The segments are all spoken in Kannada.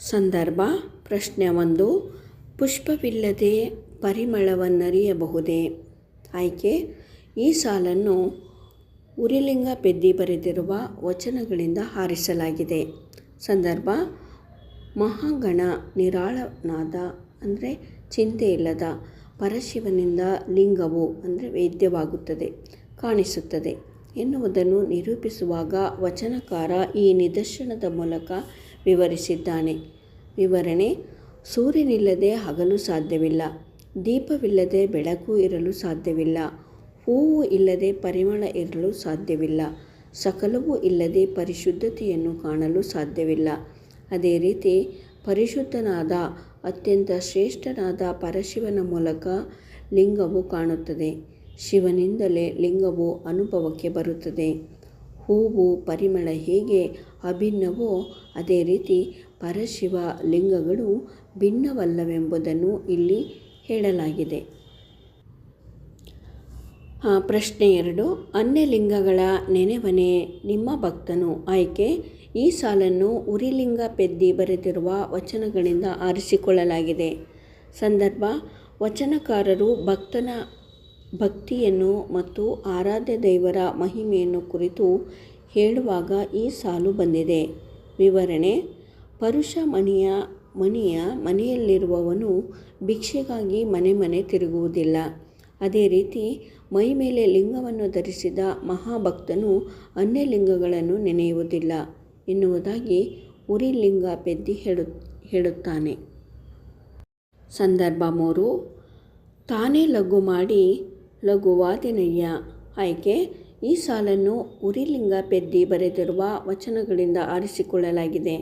ಸಂದರ್ಭ, ಪ್ರಶ್ನೆ ಒಂದು, ಪುಷ್ಪವಿಲ್ಲದೆ ಪರಿಮಳವನ್ನರಿಯಬಹುದೇ? ಆಯ್ಕೆ, ಈ ಸಾಲನ್ನು ಉರಿಲಿಂಗ ಪೆದ್ದಿ ಬರೆದಿರುವ ವಚನಗಳಿಂದ ಹಾರಿಸಲಾಗಿದೆ. ಸಂದರ್ಭ, ಮಹಾಗಣ ನಿರಾಳನಾದ, ಅಂದರೆ ಚಿಂತೆ ಇಲ್ಲದ ಪರಶಿವನಿಂದ ಲಿಂಗವು, ಅಂದರೆ ವೇದ್ಯವಾಗುತ್ತದೆ, ಕಾಣಿಸುತ್ತದೆ ಎನ್ನುವುದನ್ನು ನಿರೂಪಿಸುವಾಗ ವಚನಕಾರ ಈ ನಿದರ್ಶನದ ಮೂಲಕ ವಿವರಿಸಿದ್ದಾನೆ. ವಿವರಣೆ, ಸೂರ್ಯನಿಲ್ಲದೆ ಹಗಲು ಸಾಧ್ಯವಿಲ್ಲ. ದೀಪವಿಲ್ಲದೆ ಬೆಳಕು ಇರಲು ಸಾಧ್ಯವಿಲ್ಲ. ಹೂವು ಇಲ್ಲದೆ ಪರಿಮಳ ಇರಲು ಸಾಧ್ಯವಿಲ್ಲ. ಸಕಲವೂ ಇಲ್ಲದೆ ಪರಿಶುದ್ಧತೆಯನ್ನು ಕಾಣಲು ಸಾಧ್ಯವಿಲ್ಲ. ಅದೇ ರೀತಿ, ಪರಿಶುದ್ಧನಾದ, ಅತ್ಯಂತ ಶ್ರೇಷ್ಠನಾದ ಪರಶಿವನ ಮೂಲಕ ಲಿಂಗವು ಕಾಣುತ್ತದೆ. ಶಿವನಿಂದಲೇ ಲಿಂಗವು ಅನುಭವಕ್ಕೆ ಬರುತ್ತದೆ. ಹೂವು, ಪರಿಮಳ ಹೇಗೆ ಅಭಿನ್ನವೋ? ಅದೇ ರೀತಿ ಪರಶಿವ ಲಿಂಗಗಳು ಭಿನ್ನವಲ್ಲವೆಂಬುದನ್ನು ಇಲ್ಲಿ ಹೇಳಲಾಗಿದೆ. ಪ್ರಶ್ನೆ ಎರಡು. ಅನ್ಯಲಿಂಗಗಳ ನೆನೆವನೆ ನಿಮ್ಮ ಭಕ್ತನು. ಆಯ್ಕೆ. ಈ ಸಾಲನ್ನು ಉರಿಲಿಂಗ ಪೆದ್ದಿ ಬರೆದಿರುವ ವಚನಗಳಿಂದ ಆರಿಸಿಕೊಳ್ಳಲಾಗಿದೆ. ಸಂದರ್ಭ. ವಚನಕಾರರು ಭಕ್ತನ ಭಕ್ತಿಯನ್ನು ಮತ್ತು ಆರಾಧ್ಯ ದೇವರ ಮಹಿಮೆಯನ್ನು ಕುರಿತು ಹೇಳುವಾಗ ಈ ಸಾಲು ಬಂದಿದೆ. ವಿವರಣೆ, ಪರುಷ ಮಣಿಯ ಮನೆಯ ಮನೆಯಲ್ಲಿರುವವನು ಭಿಕ್ಷೆಗಾಗಿ ಮನೆ ಮನೆ ತಿರುಗುವುದಿಲ್ಲ. ಅದೇ ರೀತಿ, ಮೈ ಮೇಲೆ ಲಿಂಗವನ್ನು ಧರಿಸಿದ ಮಹಾಭಕ್ತನು ಅನ್ಯ ಲಿಂಗಗಳನ್ನು ನೆನೆಯುವುದಿಲ್ಲ. ಎನ್ನುವುದಾಗಿ ಉರಿಲಿಂಗ ಪೆದ್ದಿ ಹೇಳು, ಹೇಳುತ್ತಾನೆ. ಸಂದರ್ಭ ಮೂರು. ತಾನೇ ಲಘು ಮಾಡಿ ಲಘುವಾದಿನಯ್ಯ ಆಯ್ಕೆ ಈ ಸಾಲನ್ನು ಉರಿಲಿಂಗ ಪೆದ್ದಿ ಬರೆದಿರುವ ವಚನಗಳಿಂದ ಆರಿಸಿಕೊಳ್ಳಲಾಗಿದೆ.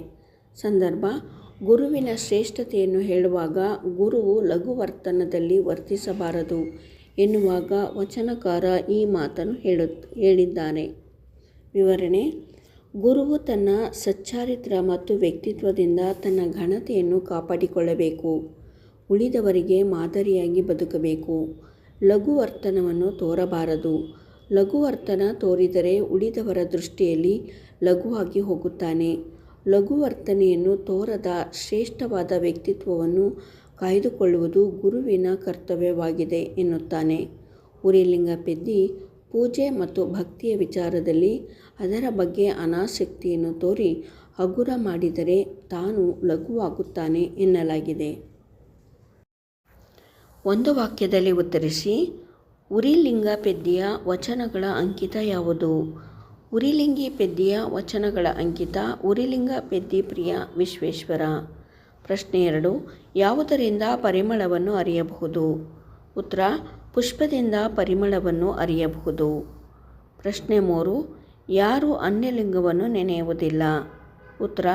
ಸಂದರ್ಭ, ಗುರುವಿನ ಶ್ರೇಷ್ಠತೆಯನ್ನು ಹೇಳುವಾಗ ಗುರುವು ಲಘುವರ್ತನದಲ್ಲಿ ವರ್ತಿಸಬಾರದು ಎನ್ನುವಾಗ ವಚನಕಾರ ಈ ಮಾತನ್ನು ಹೇಳು ಹೇಳಿದ್ದಾನೆ ವಿವರಣೆ, ಗುರುವು ತನ್ನ ಸಚ್ಚಾರಿತ್ರ ಮತ್ತು ವ್ಯಕ್ತಿತ್ವದಿಂದ ತನ್ನ ಘನತೆಯನ್ನು ಕಾಪಾಡಿಕೊಳ್ಳಬೇಕು, ಉಳಿದವರಿಗೆ ಮಾದರಿಯಾಗಿ ಬದುಕಬೇಕು, ಲಘುವರ್ತನವನ್ನು ತೋರಬಾರದು. ಲಘು ವರ್ತನ ತೋರಿದರೆ ಉಳಿದವರ ದೃಷ್ಟಿಯಲ್ಲಿ ಲಘುವಾಗಿ ಹೋಗುತ್ತಾನೆ. ಲಘುವರ್ತನೆಯನ್ನು ತೋರದ ಶ್ರೇಷ್ಠವಾದ ವ್ಯಕ್ತಿತ್ವವನ್ನು ಕಾಯ್ದುಕೊಳ್ಳುವುದು ಗುರುವಿನ ಕರ್ತವ್ಯವಾಗಿದೆ ಎನ್ನುತ್ತಾನೆ. ಉರಿಲಿಂಗ ಪೆದ್ದಿ ಪೂಜೆ ಮತ್ತು ಭಕ್ತಿಯ ವಿಚಾರದಲ್ಲಿ ಅದರ ಬಗ್ಗೆ ಅನಾಸಕ್ತಿಯನ್ನು ತೋರಿ ಹಗುರ ಮಾಡಿದರೆ ತಾನು ಲಘುವಾಗುತ್ತಾನೆ ಎನ್ನಲಾಗಿದೆ. ಒಂದು ವಾಕ್ಯದಲ್ಲಿ ಉತ್ತರಿಸಿ ಉರಿಲಿಂಗ ಪೆದ್ದಿಯ ವಚನಗಳ ಅಂಕಿತ ಯಾವುದು? ಉರಿಲಿಂಗಿ ಪೆದ್ದಿಯ ವಚನಗಳ ಅಂಕಿತ ಉರಿಲಿಂಗ ಪೆದ್ದಿ ಪ್ರಿಯ ವಿಶ್ವೇಶ್ವರ. ಪ್ರಶ್ನೆ ಎರಡು, ಯಾವುದರಿಂದ ಪರಿಮಳವನ್ನು ಅರಿಯಬಹುದು? ಉತ್ತರ, ಪುಷ್ಪದಿಂದ ಪರಿಮಳವನ್ನು ಅರಿಯಬಹುದು. ಪ್ರಶ್ನೆ ಮೂರು, ಯಾರು ಅನ್ಯಲಿಂಗವನ್ನು ನೆನೆಯುವುದಿಲ್ಲ? ಉತ್ತರ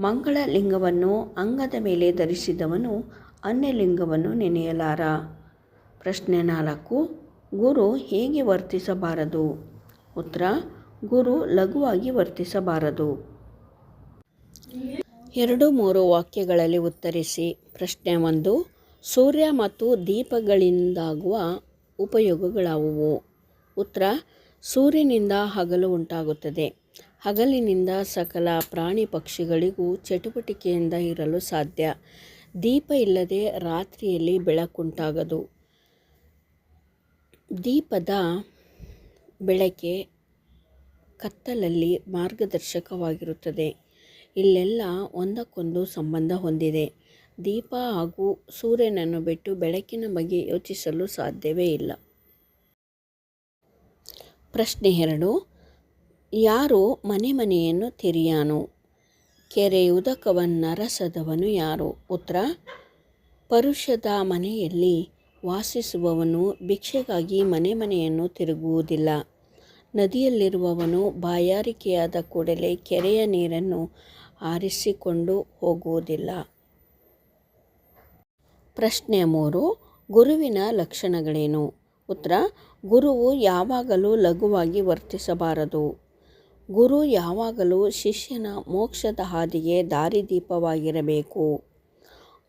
ಮಂಗಳ ಲಿಂಗವನ್ನು ಅಂಗದ ಮೇಲೆ ಧರಿಸಿದವನು ಅನ್ಯಲಿಂಗವನ್ನು ನೆನೆಯಲಾರ. ಪ್ರಶ್ನೆ ನಾಲ್ಕು, ಗುರು ಹೇಗೆ ವರ್ತಿಸಬಾರದು? ಉತ್ತರ, ಗುರು ಲಘುವಾಗಿ ವರ್ತಿಸಬಾರದು. ಎರಡು ಮೂರು ವಾಕ್ಯಗಳಲ್ಲಿ ಉತ್ತರಿಸಿ. ಪ್ರಶ್ನೆ ಒಂದು, ಸೂರ್ಯ ಮತ್ತು ದೀಪಗಳಿಂದಾಗುವ ಉಪಯೋಗಗಳಾವುವು? ಉತ್ತರ, ಸೂರ್ಯನಿಂದ ಹಗಲು ಉಂಟಾಗುತ್ತದೆ. ಹಗಲಿನಿಂದ ಸಕಲ ಪ್ರಾಣಿ ಪಕ್ಷಿಗಳಿಗೂ ಚಟುವಟಿಕೆಯಿಂದ ಇರಲು ಸಾಧ್ಯ. ದೀಪ ಇಲ್ಲದೆ ರಾತ್ರಿಯಲ್ಲಿ ಬೆಳಕುಂಟಾಗದು ದೀಪದ ಬೆಳಕೆ ಕತ್ತಲಲ್ಲಿ ಮಾರ್ಗದರ್ಶಕವಾಗಿರುತ್ತದೆ. ಇಲ್ಲೆಲ್ಲ ಒಂದಕ್ಕೊಂದು ಸಂಬಂಧ ಹೊಂದಿದೆ. ದೀಪ ಹಾಗೂ ಸೂರ್ಯನನ್ನು ಬಿಟ್ಟು ಬೆಳಕಿನ ಬಗ್ಗೆ ಯೋಚಿಸಲು ಸಾಧ್ಯವೇ ಇಲ್ಲ. ಪ್ರಶ್ನೆ ಎರಡು. ಯಾರು ಮನೆ ಮನೆಯನ್ನು ತೆರೆಯಾನು? ಉದಕವನ್ನರಸದವನು ಯಾರು? ಉತ್ತರ. ಪರುಷದ ಮನೆಯಲ್ಲಿ ವಾಸಿಸುವವನು ಭಿಕ್ಷೆಗಾಗಿ ಮನೆ ಮನೆಯನ್ನು ತಿರುಗುವುದಿಲ್ಲ. ನದಿಯಲ್ಲಿರುವವನು ಬಾಯಾರಿಕೆಯಾದ ಕೂಡಲೇ ಕೆರೆಯ ನೀರನ್ನು ಆರಿಸಿಕೊಂಡು ಹೋಗುವುದಿಲ್ಲ. ಪ್ರಶ್ನೆ ಮೂರು, ಗುರುವಿನ ಲಕ್ಷಣಗಳೇನು? ಉತ್ತರ, ಗುರುವು ಯಾವಾಗಲೂ ಲಘುವಾಗಿ ವರ್ತಿಸಬಾರದು. ಗುರು ಯಾವಾಗಲೂ ಶಿಷ್ಯನ ಮೋಕ್ಷದ ಹಾದಿಗೆ ದಾರಿದೀಪವಾಗಿರಬೇಕು.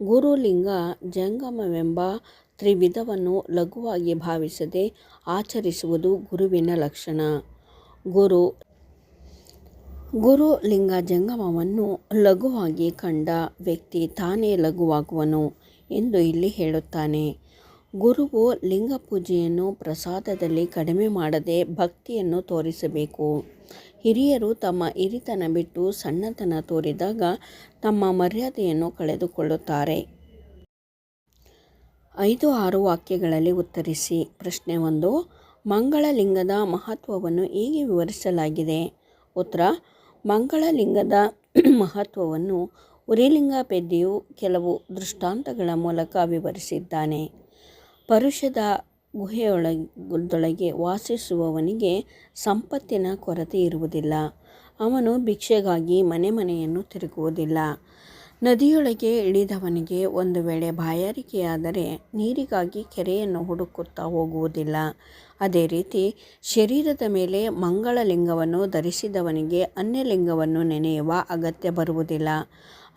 ಗುರುಲಿಂಗ ಜಂಗಮವೆಂಬ ತ್ರಿವಿಧವನ್ನು ಲಘುವಾಗಿ ಭಾವಿಸದೆ ಆಚರಿಸುವುದು ಗುರುವಿನ ಲಕ್ಷಣ. ಗುರು. ಗುರು ಲಿಂಗ ಜಂಗಮವನ್ನು ಲಘುವಾಗಿ ಕಂಡ ವ್ಯಕ್ತಿ ತಾನೇ ಲಘುವಾಗುವನು ಎಂದು ಇಲ್ಲಿ ಹೇಳುತ್ತಾನೆ. ಗುರುವು ಲಿಂಗ ಪೂಜೆಯನ್ನು ಪ್ರಸಾದದಲ್ಲಿ ಕಡಿಮೆ ಮಾಡದೆ ಭಕ್ತಿಯನ್ನು ತೋರಿಸಬೇಕು. ಹಿರಿಯರು ತಮ್ಮ ಹಿರಿತನ ಬಿಟ್ಟು ಸಣ್ಣತನ ತೋರಿದಾಗ ತಮ್ಮ ಮರ್ಯಾದೆಯನ್ನು ಕಳೆದುಕೊಳ್ಳುತ್ತಾರೆ. ಐದು ಆರು ವಾಕ್ಯಗಳಲ್ಲಿ ಉತ್ತರಿಸಿ. ಪ್ರಶ್ನೆ ಒಂದು, ಮಂಗಳಲಿಂಗದ ಮಹತ್ವವನ್ನು ಹೇಗೆ ವಿವರಿಸಲಾಗಿದೆ? ಉತ್ತರ, ಮಂಗಳಲಿಂಗದ ಮಹತ್ವವನ್ನು ಉರಿಲಿಂಗ ಪೆದ್ದಿಯು ಕೆಲವು ದೃಷ್ಟಾಂತಗಳ ಮೂಲಕ ವಿವರಿಸಿದ್ದಾನೆ. ಪರುಷದ ಗುಹೆಯೊಳಗೊಳಗೆ ವಾಸಿಸುವವನಿಗೆ ಸಂಪತ್ತಿನ ಕೊರತೆ ಇರುವುದಿಲ್ಲ. ಅವನು ಭಿಕ್ಷೆಗಾಗಿ ಮನೆ ಮನೆಯನ್ನು ತಿರುಗುವುದಿಲ್ಲ. ನದಿಯೊಳಗೆ ಇಳಿದವನಿಗೆ ಒಂದು ವೇಳೆ ಬಾಯಾರಿಕೆಯಾದರೆ ನೀರಿಗಾಗಿ ಕೆರೆಯನ್ನು ಹುಡುಕುತ್ತಾ ಹೋಗುವುದಿಲ್ಲ. ಅದೇ ರೀತಿ ಶರೀರದ ಮೇಲೆ ಮಂಗಳಲಿಂಗವನ್ನು ಧರಿಸಿದವನಿಗೆ ಅನ್ಯಲಿಂಗವನ್ನು ನೆನೆಯುವ ಅಗತ್ಯ ಬರುವುದಿಲ್ಲ.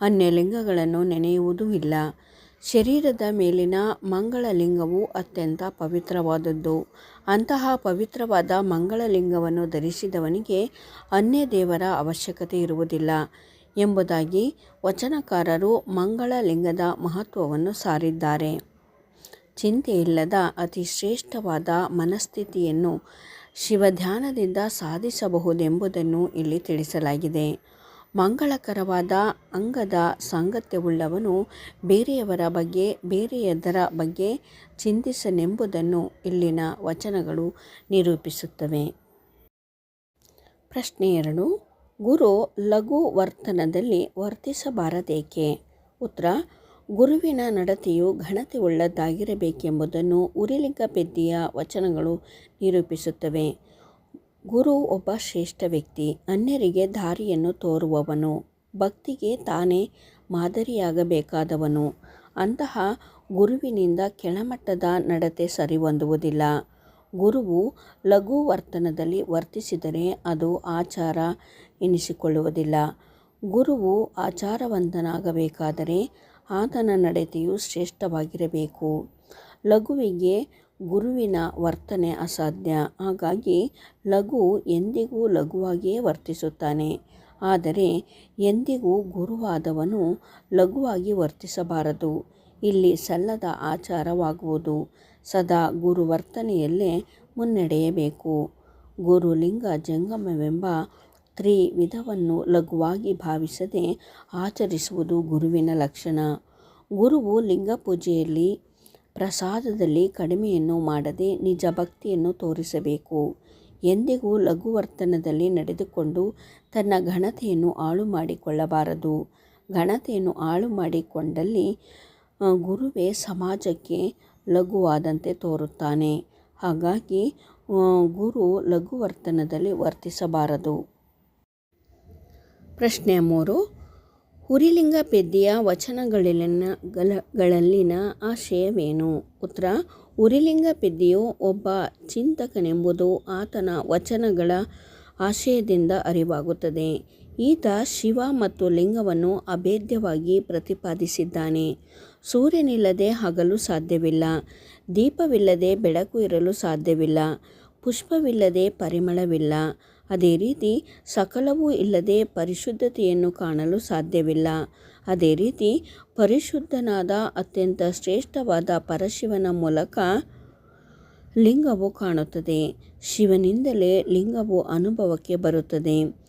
ಅನ್ಯಲಿಂಗಗಳನ್ನು ನೆನೆಯುವುದೂ ಇಲ್ಲ. ಶರೀರದ ಮೇಲಿನ ಮಂಗಳಲಿಂಗವು ಅತ್ಯಂತ ಪವಿತ್ರವಾದದ್ದು. ಅಂತಹ ಪವಿತ್ರವಾದ ಮಂಗಳಲಿಂಗವನ್ನು ಧರಿಸಿದವನಿಗೆ ಅನ್ಯ ದೇವರ ಅವಶ್ಯಕತೆ ಇರುವುದಿಲ್ಲ. ಎಂಬುದಾಗಿ ವಚನಕಾರರು ಮಂಗಳಲಿಂಗದ ಮಹತ್ವವನ್ನು ಸಾರಿದ್ದಾರೆ. ಚಿಂತೆಯಿಲ್ಲದ ಅತಿ ಶ್ರೇಷ್ಠವಾದ ಮನಸ್ಥಿತಿಯನ್ನು ಶಿವಧ್ಯಾನದಿಂದ ಸಾಧಿಸಬಹುದೆಂಬುದನ್ನು ಇಲ್ಲಿ ತಿಳಿಸಲಾಗಿದೆ. ಮಂಗಳಕರವಾದ ಅಂಗದ ಸಾಂಗತ್ಯವುಳ್ಳವನು ಬೇರೆಯವರ ಬಗ್ಗೆ, ಬೇರೆಯದರ ಬಗ್ಗೆ ಚಿಂತಿಸನೆಂಬುದನ್ನು ಇಲ್ಲಿನ ವಚನಗಳು ನಿರೂಪಿಸುತ್ತವೆ. ಪ್ರಶ್ನೆ ಎರಡು. ಗುರು ಲಘು ವರ್ತನದಲ್ಲಿ ವರ್ತಿಸಬಾರದೇಕೆ? ಉತ್ತರ, ಗುರುವಿನ ನಡತೆಯು ಘನತೆ ಉಳ್ಳದ್ದಾಗಿರಬೇಕೆಂಬುದನ್ನು ಉರಿಲಿಂಗ ಪೆದ್ದಿಯ ವಚನಗಳು ನಿರೂಪಿಸುತ್ತವೆ. ಗುರು ಒಬ್ಬ ಶ್ರೇಷ್ಠ ವ್ಯಕ್ತಿ, ಅನ್ಯರಿಗೆ ದಾರಿಯನ್ನು ತೋರುವವನು, ಭಕ್ತಿಗೆ ತಾನೇ ಮಾದರಿಯಾಗಬೇಕಾದವನು. ಅಂತಹ ಗುರುವಿನಿಂದ ಕೆಳಮಟ್ಟದ ನಡತೆ ಸರಿಹೊಂದುವುದಿಲ್ಲ. ಗುರುವು ಲಘು ವರ್ತನದಲ್ಲಿ ವರ್ತಿಸಿದರೆ ಅದು ಆಚಾರ ಎನಿಸಿಕೊಳ್ಳುವುದಿಲ್ಲ. ಗುರುವು ಆಚಾರವಂತನಾಗಬೇಕಾದರೆ ಆತನ ನಡತೆಯು ಶ್ರೇಷ್ಠವಾಗಿರಬೇಕು. ಲಘುವಿಗೆ ಗುರುವಿನ ವರ್ತನೆ ಅಸಾಧ್ಯ. ಹಾಗಾಗಿ ಲಘು ಎಂದಿಗೂ ಲಘುವಾಗಿಯೇ ವರ್ತಿಸುತ್ತಾನೆ. ಆದರೆ ಎಂದಿಗೂ ಗುರುವಾದವನು ಲಘುವಾಗಿ ವರ್ತಿಸಬಾರದು. ಇಲ್ಲಿ ಸಲ್ಲದ ಆಚಾರವಾಗುವುದು. ಸದಾ ಗುರು ವರ್ತನೆಯಲ್ಲೇ ಮುನ್ನಡೆಯಬೇಕು. ಗುರುಲಿಂಗ ಜಂಗಮವೆಂಬ ತ್ರಿವಿಧವನ್ನು ಲಘುವಾಗಿ ಭಾವಿಸದೆ ಆಚರಿಸುವುದು ಗುರುವಿನ ಲಕ್ಷಣ. ಗುರುವು ಲಿಂಗ ಪೂಜೆಯಲ್ಲಿ ಪ್ರಸಾದದಲ್ಲಿ ಕಡಿಮೆಯನ್ನು ಮಾಡದೆ ನಿಜ ಭಕ್ತಿಯನ್ನು ತೋರಿಸಬೇಕು. ಎಂದಿಗೂ ಲಘುವರ್ತನದಲ್ಲಿ ನಡೆದುಕೊಂಡು ತನ್ನ ಘನತೆಯನ್ನು ಹಾಳು ಮಾಡಿಕೊಳ್ಳಬಾರದು. ಘನತೆಯನ್ನು ಹಾಳು ಮಾಡಿಕೊಂಡಲ್ಲಿ ಗುರುವೇ ಸಮಾಜಕ್ಕೆ ಲಘುವಾದಂತೆ ತೋರುತ್ತಾನೆ. ಹಾಗಾಗಿ ಗುರು ಲಘುವರ್ತನದಲ್ಲಿ ವರ್ತಿಸಬಾರದು. ಪ್ರಶ್ನೆ ಮೂರು. ಹುರಿಲಿಂಗ ಪೆದ್ದಿಯ ವಚನಗಳಲ್ಲಿನ ಗಳಲ್ಲಿನ ಆಶಯವೇನು? ಉತ್ತರ. ಹುರಿಲಿಂಗ ಪೆದ್ದಿಯು ಒಬ್ಬ ಚಿಂತಕನೆಂಬುದು ಆತನ ವಚನಗಳ ಆಶಯದಿಂದ ಅರಿವಾಗುತ್ತದೆ. ಈತ ಶಿವ ಮತ್ತು ಲಿಂಗವನ್ನು ಅಭೇದ್ಯವಾಗಿ ಪ್ರತಿಪಾದಿಸಿದ್ದಾನೆ. ಸೂರ್ಯನಿಲ್ಲದೆ ಹಗಲು ಸಾಧ್ಯವಿಲ್ಲ. ದೀಪವಿಲ್ಲದೆ ಬೆಳಕು ಇರಲು ಸಾಧ್ಯವಿಲ್ಲ. ಪುಷ್ಪವಿಲ್ಲದೆ ಪರಿಮಳವಿಲ್ಲ. ಅದೇ ರೀತಿ ಸಕಲವೂ ಇಲ್ಲದೆ ಪರಿಶುದ್ಧತೆಯನ್ನು ಕಾಣಲು ಸಾಧ್ಯವಿಲ್ಲ. ಅದೇ ರೀತಿ ಪರಿಶುದ್ಧನಾದ ಅತ್ಯಂತ ಶ್ರೇಷ್ಠವಾದ ಪರಶಿವನ ಮೂಲಕ ಲಿಂಗವು ಕಾಣುತ್ತದೆ. ಶಿವನಿಂದಲೇ ಲಿಂಗವು ಅನುಭವಕ್ಕೆ ಬರುತ್ತದೆ.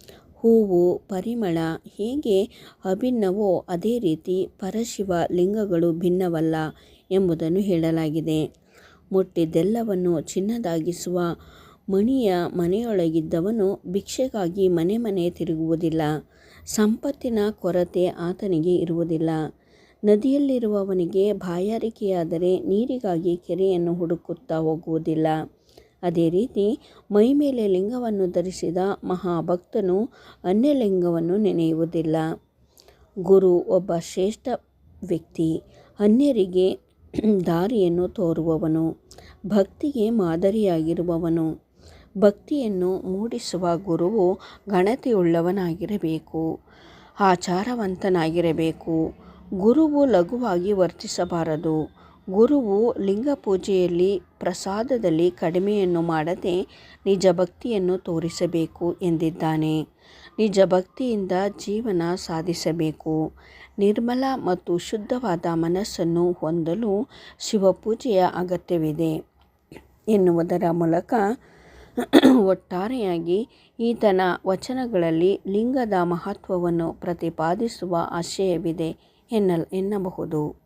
ಹೂವು, ಪರಿಮಳ ಹೇಗೆ ಅಭಿನ್ನವೋ ಅದೇ ರೀತಿ ಪರಶಿವ ಲಿಂಗಗಳು ಭಿನ್ನವಲ್ಲ ಎಂಬುದನ್ನು ಹೇಳಲಾಗಿದೆ. ಮುಟ್ಟಿದ್ದೆಲ್ಲವನ್ನು ಚಿನ್ನದಾಗಿಸುವ ಮಣಿಯ ಮನೆಯೊಳಗಿದ್ದವನು ಭಿಕ್ಷೆಗಾಗಿ ಮನೆ ಮನೆ ತಿರುಗುವುದಿಲ್ಲ. ಸಂಪತ್ತಿನ ಕೊರತೆ ಆತನಿಗೆ ಇರುವುದಿಲ್ಲ. ನದಿಯಲ್ಲಿರುವವನಿಗೆ ಬಾಯಾರಿಕೆಯಾದರೆ ನೀರಿಗಾಗಿ ಕೆರೆಯನ್ನು ಹುಡುಕುತ್ತಾ ಹೋಗುವುದಿಲ್ಲ. ಅದೇ ರೀತಿ ಮೈಮೇಲೆ ಲಿಂಗವನ್ನು ಧರಿಸಿದ ಮಹಾಭಕ್ತನು ಅನ್ಯಲಿಂಗವನ್ನು ನೆನೆಯುವುದಿಲ್ಲ. ಗುರು ಒಬ್ಬ ಶ್ರೇಷ್ಠ ವ್ಯಕ್ತಿ, ಅನ್ಯರಿಗೆ ದಾರಿಯನ್ನು ತೋರುವವನು, ಭಕ್ತಿಗೆ ಮಾದರಿಯಾಗಿರುವವನು. ಭಕ್ತಿಯನ್ನು ಮೂಡಿಸುವ ಗುರುವು ಘನತೆಯುಳ್ಳವನಾಗಿರಬೇಕು, ಆಚಾರವಂತನಾಗಿರಬೇಕು. ಗುರುವು ಲಘುವಾಗಿ ವರ್ತಿಸಬಾರದು. ಗುರುವು ಲಿಂಗ ಪೂಜೆಯಲ್ಲಿ ಪ್ರಸಾದದಲ್ಲಿ ಕಡಿಮೆಯನ್ನು ಮಾಡದೆ ನಿಜ ಭಕ್ತಿಯನ್ನು ತೋರಿಸಬೇಕು ಎಂದಿದ್ದಾನೆ. ನಿಜ ಭಕ್ತಿಯಿಂದ ಜೀವನ ಸಾಧಿಸಬೇಕು. ನಿರ್ಮಲ ಮತ್ತು ಶುದ್ಧವಾದ ಮನಸ್ಸನ್ನು ಹೊಂದಲು ಶಿವಪೂಜೆಯ ಅಗತ್ಯವಿದೆ ಎನ್ನುವುದರ ಮೂಲಕ ಒಟ್ಟಾರೆಯಾಗಿ ಈತನ ವಚನಗಳಲ್ಲಿ ಲಿಂಗದ ಮಹತ್ವವನ್ನು ಪ್ರತಿಪಾದಿಸುವ ಆಶಯವಿದೆ ಎನ್ನಲ್, ಎನ್ನಬಹುದು.